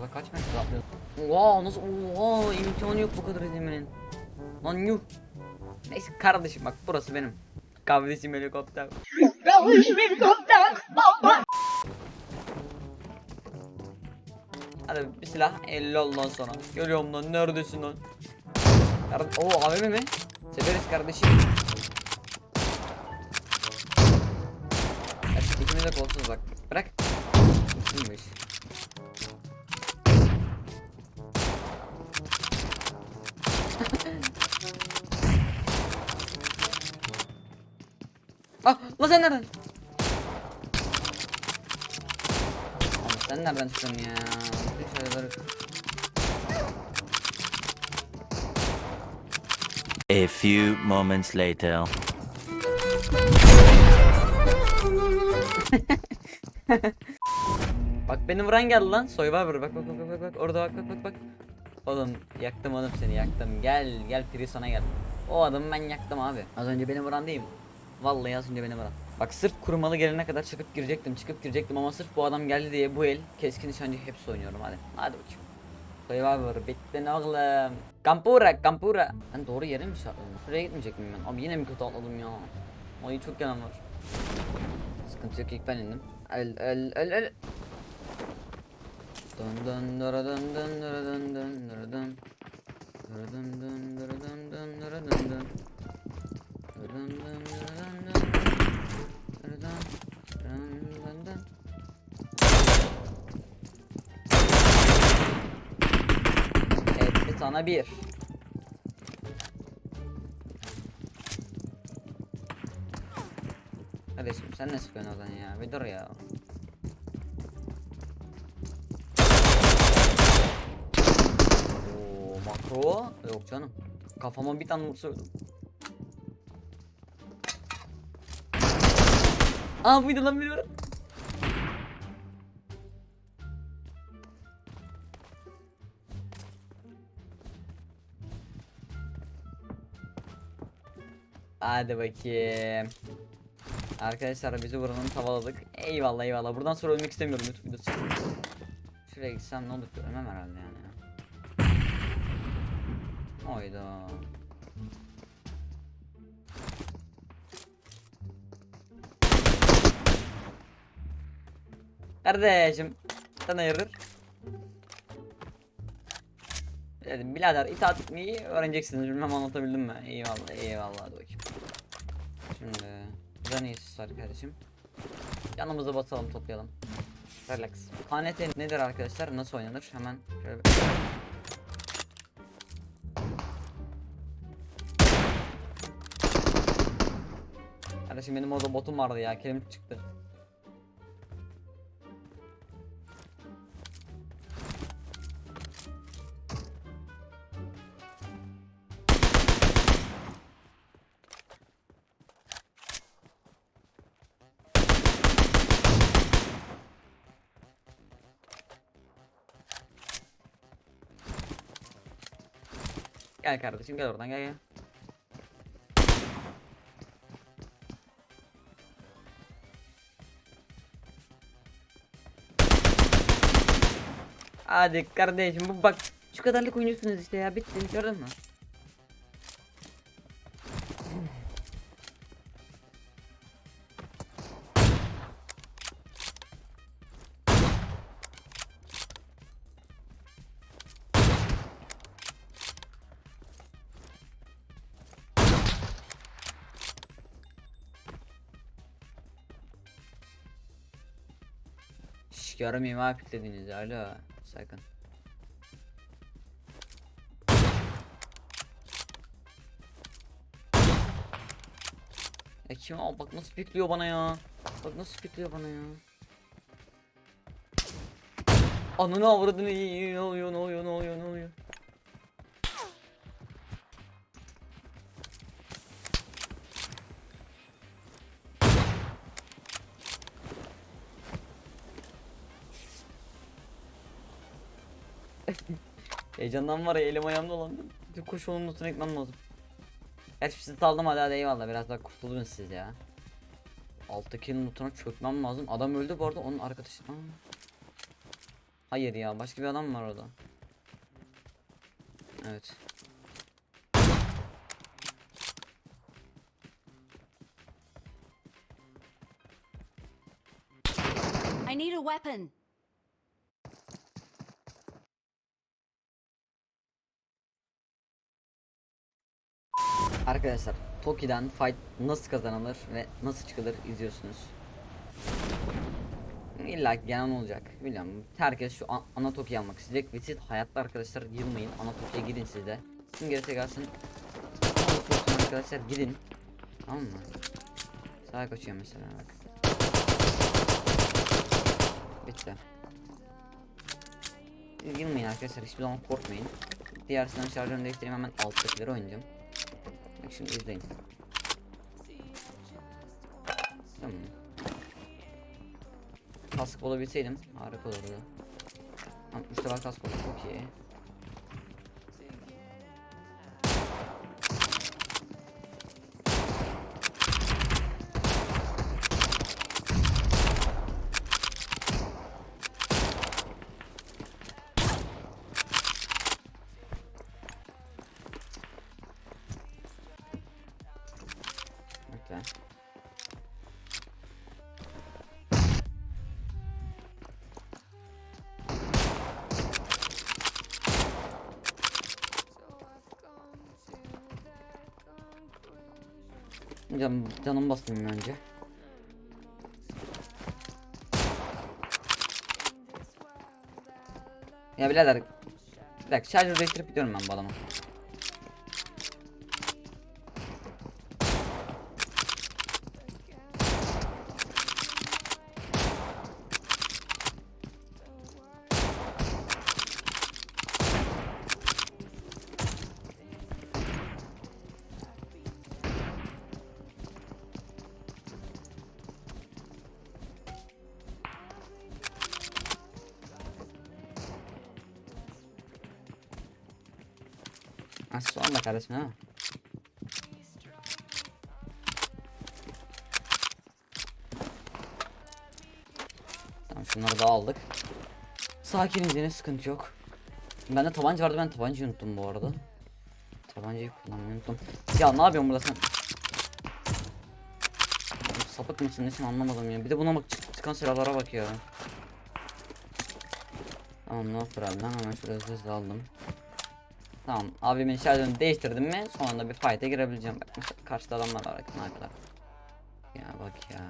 Orada kaç metre atlıyor? Oha nasıl oha imkanı yok bu kadar edemenin. Lan yuh. Neyse kardeşim bak burası benim. Kardeşim helikopter. Hadi bir silah 50 ondan sonra. Görüyorum lan neredesin lan? Kar Oo AVM mi? Severiz kardeşim. İkimiz de kolsuz bak. Bırak. İyiymiş. Ah lan sen nereden? Ama sen nereden çıktın ya? Bir şeyler... A few moments later. Bak beni vuran geldi lan. Survivor bak bak bak bak bak orada bak bak bak bak. Oğlum yaktım oğlum seni yaktım. Gel gel Prison'a gel. O adamı ben yaktım abi. Az önce beni vuran değil mi? Vallahi az önce beni vuran. Bak sırf kurumalı gelene kadar çıkıp girecektim çıkıp girecektim ama sırf bu adam geldi diye bu el keskin nişancı hepsi oynuyorum hadi. Hadi bakayım. Survivor bittin oğlum. Kampura kampura. Ben doğru yere mi şartladım? Şuraya gitmeyecek miyim ben? Abi yine mi kötü atladım ya? Ay çok yalan var. Sıkıntı yok ilk ben indim. El el el el. Dun dun dara dun dun dara dun dun dara dun. Dara dun dun dara dun dun Evet sana bir. Kardeşim sen ne sıkıyorsun oradan ya? Bir dur ya. Oo makro yok canım. Kafama bir tane vursaydım. Aa buydu lan biliyorum. Hadi bakayım. Arkadaşlar bizi buranın tavaladık. Eyvallah eyvallah. Buradan sonra ölmek istemiyorum videosu. Şuraya gitsem ne olur ölmem herhalde yani. Oyda. Kardeşim sen hayırdır? Dedim birader itaat etmeyi öğreneceksiniz bilmem anlatabildim mi? Eyvallah eyvallah hadi bakayım. Şimdi burada ne istiyoruz kardeşim? Yanımıza basalım toplayalım. Relax. KNT nedir arkadaşlar? Nasıl oynanır? Hemen şöyle. Kardeşim benim orada botum vardı ya. Kerim çıktı. Gel kardeşim gel oradan gel gel. Hadi kardeşim bu bak şu kadarlık oynuyorsunuz işte ya bitti gördün mü? Görmeyeyim ha piklediğinizi alo sakın. Ya kim al bak nasıl pikliyor bana ya. Bak nasıl pikliyor bana ya. Ananı avradını iyi ne oluyor ne oluyor ne Heyecandan var ya elim ayağım dolandı. Bir kuş onun notunu ekmem lazım. Gerçi sizi aldım hadi hadi eyvallah biraz daha kurtulun siz ya. Alttakinin notuna çökmem lazım. Adam öldü bu arada onun arkadaşı. Aa. Hayır ya başka bir adam var orada. Evet. I need a weapon. Arkadaşlar Toki'den fight nasıl kazanılır ve nasıl çıkılır izliyorsunuz. İlla ki gelen olacak. Biliyorum. Herkes şu an- ana Toki'yi almak isteyecek ve hayatta arkadaşlar yılmayın. Ana Toki'ye gidin siz de. Kim gelirse gelsin. Arkadaşlar gidin. Tamam mı? Sağa kaçıyor mesela bak. Bitti. Yılmayın arkadaşlar hiçbir zaman korkmayın. Diğer silahın şarjörünü değiştireyim hemen alttakileri oynayacağım. Şimdi izleyin. Tamam. Kask olabilseydim harika olurdu. 60 level kask oldu çok iyi. Can, canım bastım önce. Ya birader Bir dakika şarjı gidiyorum ben bu adama Ha son da kardeşim ha Tamam şunları da aldık. Sakiniz yine sıkıntı yok. Bende tabanca vardı ben tabancayı unuttum bu arada. Tabancayı kullanmayı unuttum. Ya ne yapıyorsun burada sen? Sapık mısın nesin anlamadım ya. Bir de buna bak çık- çıkan silahlara bak ya. Tamam no problem hemen şuraya hızlı aldım Tamam abimin şarjını değiştirdim mi son anda bir fight'e girebileceğim. Bak mesela karşıda adamlar var bakın ne kadar Ya bak ya.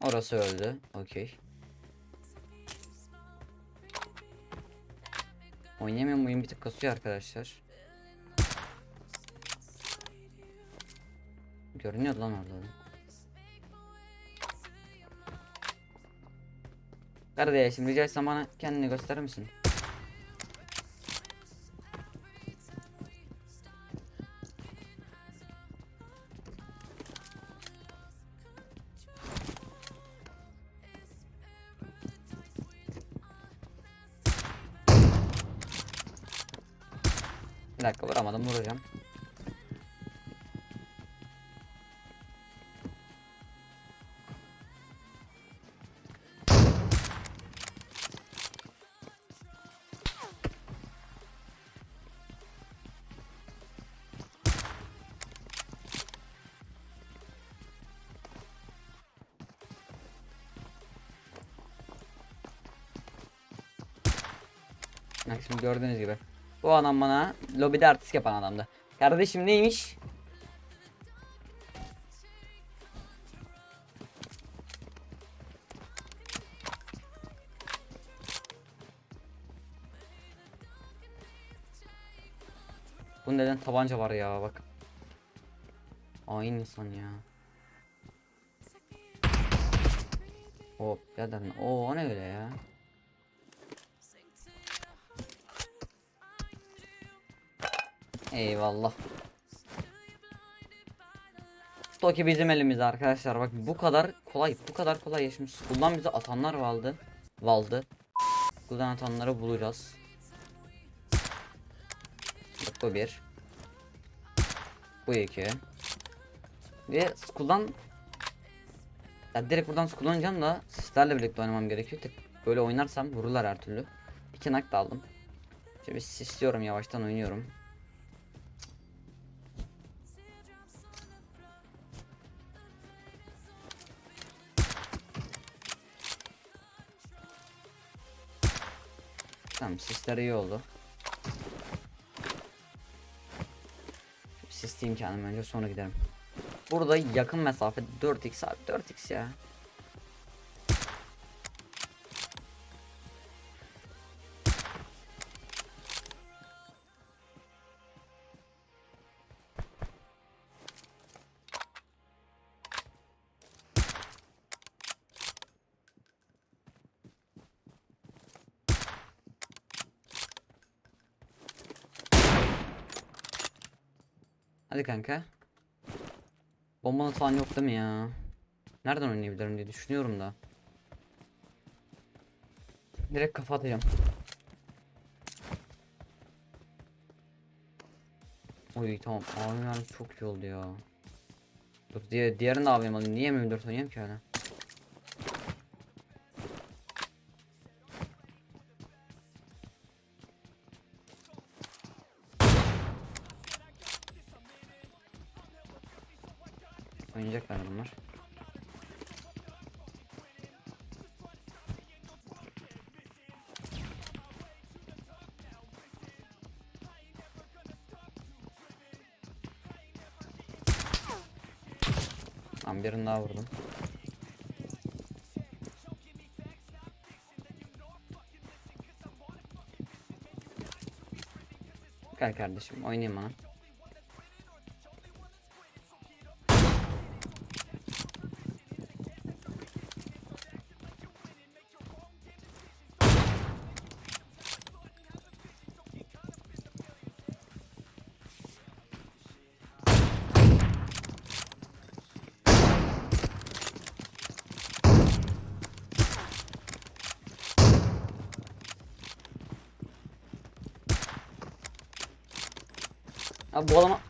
Orası öldü okey. Oynayamıyorum oyun bir tık kasıyor arkadaşlar. Görünüyor lan orada Kardeşim rica etsem bana kendini gösterir misin? Bir dakika vuramadım vuracağım. Şimdi gördüğünüz gibi. Bu adam bana lobide artist yapan adamdı. Kardeşim neymiş? Bu neden tabanca var ya bak. Aynı insan ya. Hop birader o o ne öyle ya? Eyvallah. Toki bizim elimizde arkadaşlar. Bak bu kadar kolay, bu kadar kolay yaşamış. Kuldan bize atanlar vardı. Valdı. Kuldan atanları bulacağız. Bak bu bir. Bu iki. Ve school'dan ya direkt buradan oynayacağım da sizlerle birlikte oynamam gerekiyor. Tek böyle oynarsam vururlar her türlü. İki nak da aldım. Şimdi sisliyorum yavaştan oynuyorum. Tamam sisler iyi oldu. Sisleyeyim kendim önce sonra giderim. Burada yakın mesafe 4x abi 4x ya. Hadi kanka. Bombalı falan yok değil mi ya? Nereden oynayabilirim diye düşünüyorum da. Direkt kafa atacağım. Oy tamam yani çok iyi oldu ya. Dur diğer, diğerini de abim alayım. Niye M24 oynayayım ki hala? Oynayacaklar bunlar. Tamam birini daha vurdum. Gel kardeşim oynayayım bana. Abi bu adama...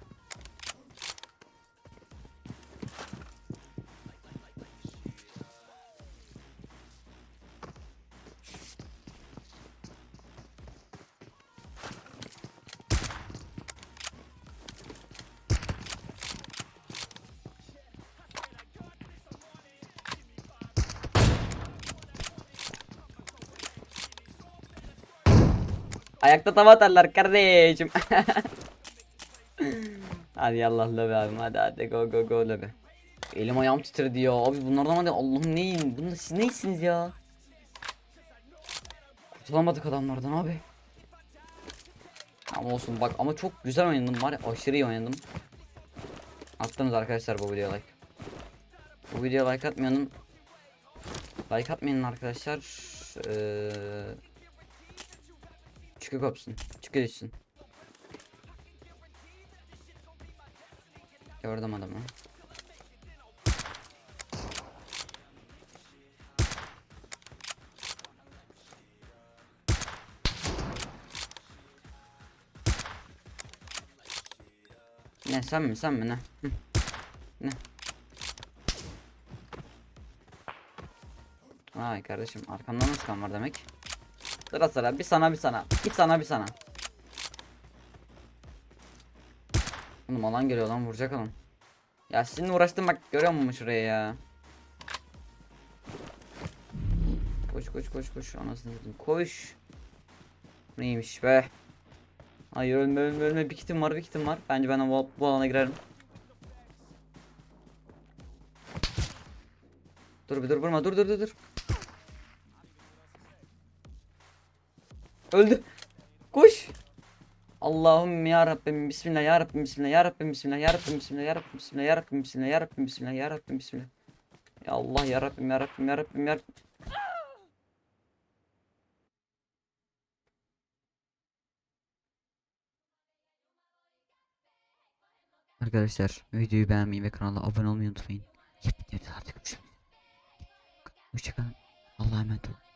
Ayakta tava atarlar kardeşim. hadi yallah lobi abim hadi hadi go go go lobi. Elim ayağım titredi ya abi bunlardan hadi Allah'ım neyin bunlar siz neysiniz ya? Kurtulamadık adamlardan abi. Ama olsun bak ama çok güzel oynadım var aşırı iyi oynadım. Attınız arkadaşlar bu videoya like. Bu videoya like atmayanın like atmayın arkadaşlar. Ee, çıkı kopsun. Çıkı düşsün. Gördüm adamı. Ne sen mi sen mi ne? Hı. Ne? Vay kardeşim arkamda nasıl kan var demek? Sıra sıra bir sana bir sana bir sana bir sana. Oğlum alan geliyor lan vuracak alan. Ya sizinle uğraştım bak görüyor musun şuraya ya? Koş koş koş koş anasını satayım koş. Neymiş be? Hayır ölme ölme ölme bir kitim var bir kitim var. Bence ben bu, bu alana girerim. Dur bir dur vurma dur dur dur dur. Öldü. Allah'ım ya Rabbim bismillah ya Rabbim bismillah ya Rabbim bismillah ya Rabbim bismillah ya Rabbim bismillah ya Rabbim bismillah ya Rabbim bismillah ya Rabbim bismillah. Ya Allah ya Rabbim ya Rabbim ya Rabbim ya Rabbim. Arkadaşlar videoyu beğenmeyi ve kanala abone olmayı unutmayın. Yep, artık. Hoşçakalın. Allah'a emanet olun.